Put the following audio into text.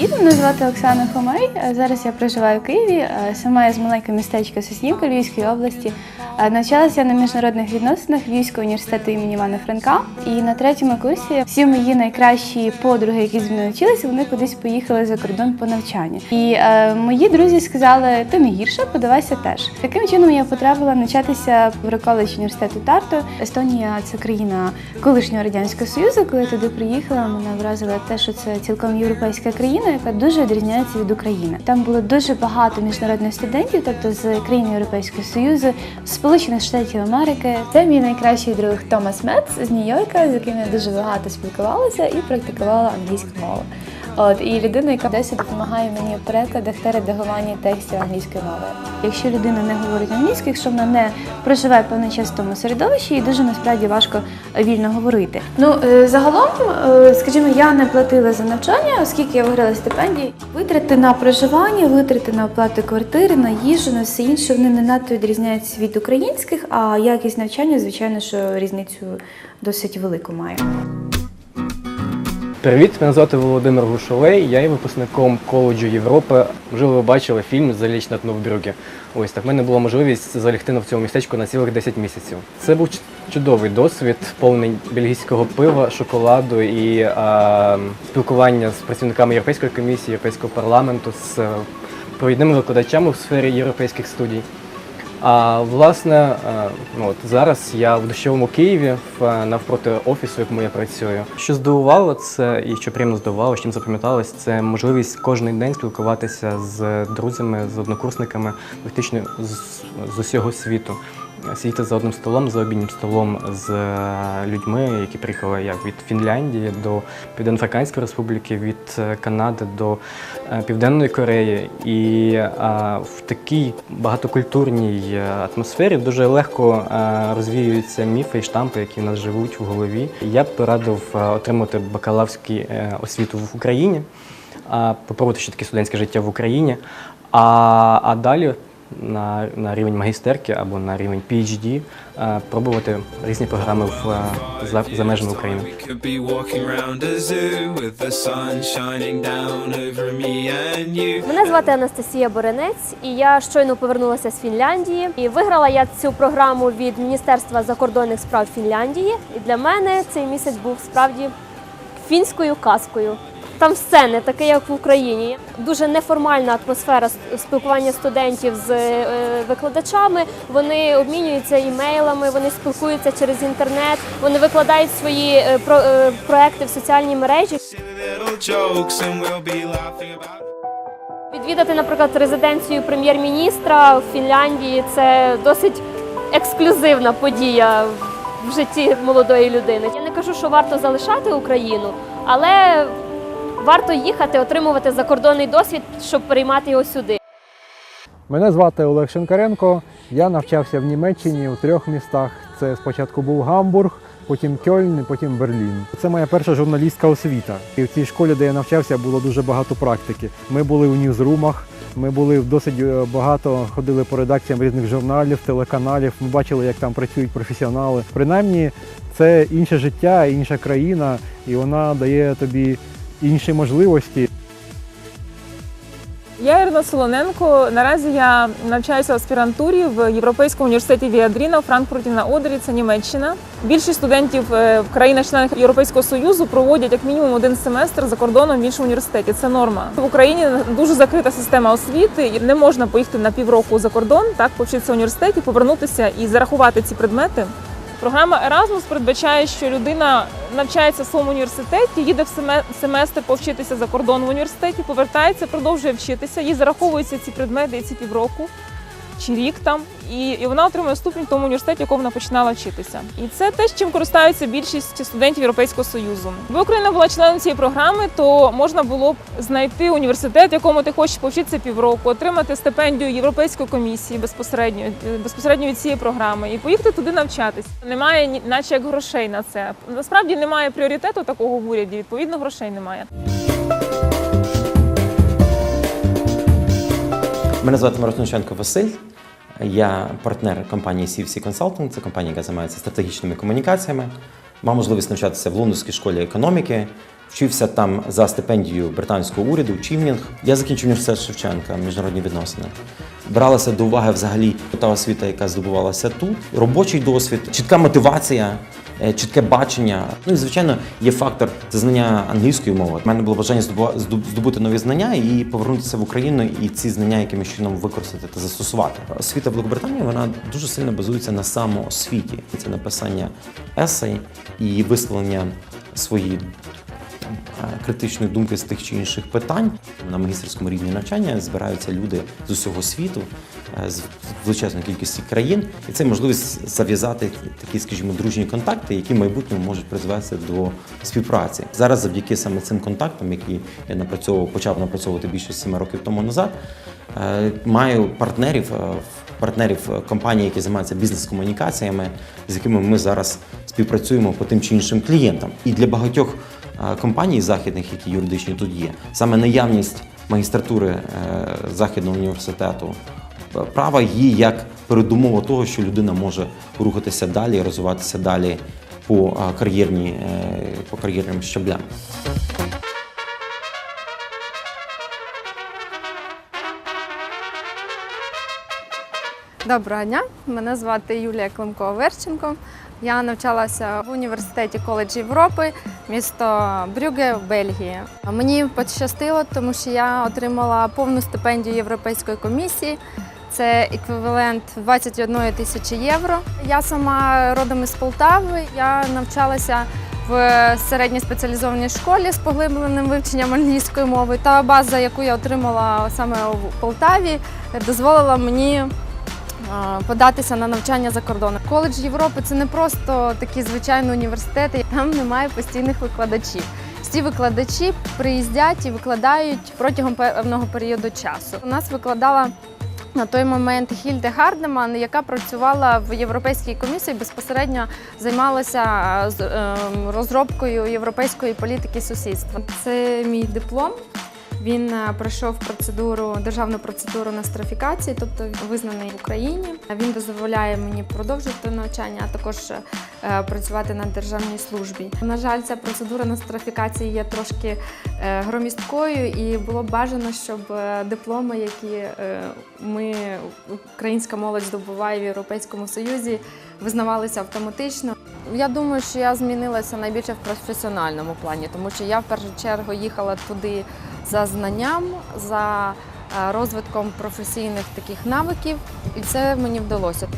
Привіт, мене звати Оксана Хомей. Зараз я проживаю в Києві. Е, Сама я з маленького містечка Соснівка Львівської області. Е, Навчалася на міжнародних відносинах Львівського університету імені Івана Франка. І на третьому курсі всі мої найкращі подруги, які зі мною вчилися, вони кудись поїхали за кордон по навчанню. І е, мої друзі сказали, ти не гірша, подавайся теж. Таким чином я потрапила навчатися в Роколедж університету Тарту. Естонія це країна колишнього радянського союзу. Коли туди приїхала, мене вразило те, що це цілком європейська країна, яка дуже відрізняється від України. Там було дуже багато міжнародних студентів, тобто з країн Європейського Союзу, Сполучених Штатів Америки. Це мій найкращий друг Томас Мец з Нью-Йорка, з яким я дуже багато спілкувалася і практикувала англійську мову. От і людина, яка досі допомагає мені в перекладах та редагуванні текстів англійською мовою. Якщо людина не говорить англійською, якщо вона не проживає певний час в тому середовищі, їй дуже насправді важко вільно говорити. Ну е, загалом, е, скажімо, я не платила за навчання, оскільки я виграла стипендії. Витрати на проживання, витрати на оплату квартири, на їжу, на все інше вони не надто відрізняються від українських, а якість навчання, звичайно, що різницю досить велику має. Привіт, мене звати Володимир Гушовей, я є випускником коледжу Європи. Можливо, ви бачили фільм «Заліч на Брюгге». Ось так в мене була можливість залягти в цьому містечку на цілих 10 місяців. Це був чудовий досвід, повний бельгійського пива, шоколаду і а, спілкування з працівниками Європейської комісії, Європейського парламенту, з е, провідними викладачами в сфері європейських студій. А власне, е, ну от зараз я в дощовому Києві е, навпроти офісу, якому я працюю. Що здивувало, це і що приємно здивувало, чим запам'яталось, це можливість кожен день спілкуватися з друзями, з однокурсниками, фактично з, з усього світу. Сидіти за одним столом, за обіднім столом з е, людьми, які приїхали як від Фінляндії до Південно-Африканської Республіки, від е, Канади до е, Південної Кореї. І в такій багатокультурній атмосфері дуже легко розвіюються міфи і штампи, які в нас живуть в голові. Я б радив е, отримати бакалаврську освіту в Україні, попробувати ще таке студентське життя в Україні. А, а далі на, на рівень магістерки або на рівень PhD е, пробувати різні програми в, е, за, за межами України. Мене звати Анастасія Боренець, і я щойно повернулася з Фінляндії. І виграла я цю програму від Міністерства закордонних справ Фінляндії. І для мене цей місяць був справді фінською казкою. Там все не таке, як в Україні. Дуже неформальна атмосфера спілкування студентів з е, викладачами. Вони обмінюються імейлами, вони спілкуються через інтернет, вони викладають свої е, е, проекти в соціальній мережі. Відвідати, наприклад, резиденцію прем'єр-міністра в Фінляндії це досить ексклюзивна подія в житті молодої людини. Я не кажу, що варто залишати Україну, але варто їхати, отримувати закордонний досвід, щоб приймати його сюди. Мене звати Олег Шенкаренко. Я навчався в Німеччині у трьох містах. Це спочатку був Гамбург, потім Кьольн, потім Берлін. Це моя перша журналістська освіта. І в цій школі, де я навчався, було дуже багато практики. Ми були у ньюзрумах, ми були досить е, багато ходили по редакціям різних журналів, телеканалів. Ми бачили, як там працюють професіонали. Принаймні, це інше життя, інша країна, і вона дає тобі інші можливості. Я Ірина Солоненко. Наразі я навчаюся в аспірантурі в Європейському університеті Віадріна у Франкфурті на Одері, це Німеччина. Більшість студентів е, в країнах-членах Європейського союзу проводять як мінімум один семестр за кордоном в іншому університеті. Це норма. В Україні дуже закрита система освіти, не можна поїхати на півроку за кордон, так повчитися в університеті, повернутися і зарахувати ці предмети. Програма Erasmus передбачає, що людина навчається в своєму університеті, їде в семе- семестр повчитися за кордон в університеті, повертається, продовжує вчитися, їй зараховуються ці предмети і ці півроку чи рік там, і, і вона отримує ступінь в тому університеті, в якому вона починала вчитися. І це те, чим користаються більшість студентів Європейського союзу. Якби Україна була членом цієї програми, то можна було б знайти університет, в якому ти хочеш повчитися півроку, отримати стипендію Європейської комісії безпосередньо е, безпосередньо від цієї програми і поїхати туди навчатись. Немає наче як грошей на це. Насправді немає пріоритету такого в уряді. Відповідно, грошей немає. Мене звати Миросниченко Василь. Я партнер компанії CFC Consulting. Це компанія, яка займається стратегічними комунікаціями. Мав можливість навчатися в Лондонській школі економіки, Вчився там за стипендією британського уряду, Чімнінг. Я закінчив університет Шевченка, міжнародні відносини. Бралася до уваги взагалі та освіта, яка здобувалася тут, робочий досвід, чітка мотивація, е, чітке бачення. Ну і звичайно, є фактор це знання англійської мови. У мене було бажання здобути нові знання і повернутися в Україну і ці знання якимось чином використати та застосувати. Освіта в Великобританії вона дуже сильно базується на самоосвіті. Це написання есей і висловлення своєї критичної думки з тих чи інших питань. На магістерському рівні навчання збираються люди з усього світу, е, з величезної кількості країн, і це можливість зав'язати такі, скажімо, дружні контакти, які в майбутньому можуть призвести до співпраці. Зараз, завдяки саме цим контактам, які я напрацьовував, почав напрацьовувати більше семи років тому назад, е, маю партнерів. е, Партнерів е, компаній, які займаються бізнес-комунікаціями, з якими ми зараз співпрацюємо по тим чи іншим клієнтам. І для багатьох е, компаній західних, які юридичні тут є, саме наявність магістратури е, західного університету е, права є як передумова того, що людина може рухатися далі, розвиватися далі по е, кар'єрні е, по кар'єрним щаблям. Доброго дня, мене звати Юлія Климко-Верченко. Я навчалася в університеті коледж Європи, місто Брюге в Бельгії. Мені пощастило, тому що я отримала повну стипендію Європейської комісії. Це еквівалент 21 тисячі євро. Я сама родом із Полтави. Я навчалася в середньо спеціалізованій школі з поглибленим вивченням англійської мови. Та база, яку я отримала саме в Полтаві, дозволила мені податися на навчання за кордоном. Коледж Європи це не просто такі звичайні університети, там немає постійних викладачів. Всі викладачі приїздять і викладають протягом певного періоду часу. У нас викладала на той момент Хільде Гардеман, яка працювала в Європейській комісії, безпосередньо займалася ем, розробкою європейської політики сусідства. Це мій диплом. Він е, пройшов процедуру державну процедуру нострифікації, тобто визнаний в Україні. Він дозволяє мені продовжити навчання, а також е, працювати на державній службі. На жаль, ця процедура нострифікації є трошки е, громісткою, і було б бажано, щоб дипломи, які ми, українська молодь, здобуває в Європейському Союзі, визнавалися автоматично. Я думаю, що я змінилася найбільше в професіональному плані, тому що я в першу чергу їхала туди за знанням, за е, розвитком професійних таких навиків, і це мені вдалося.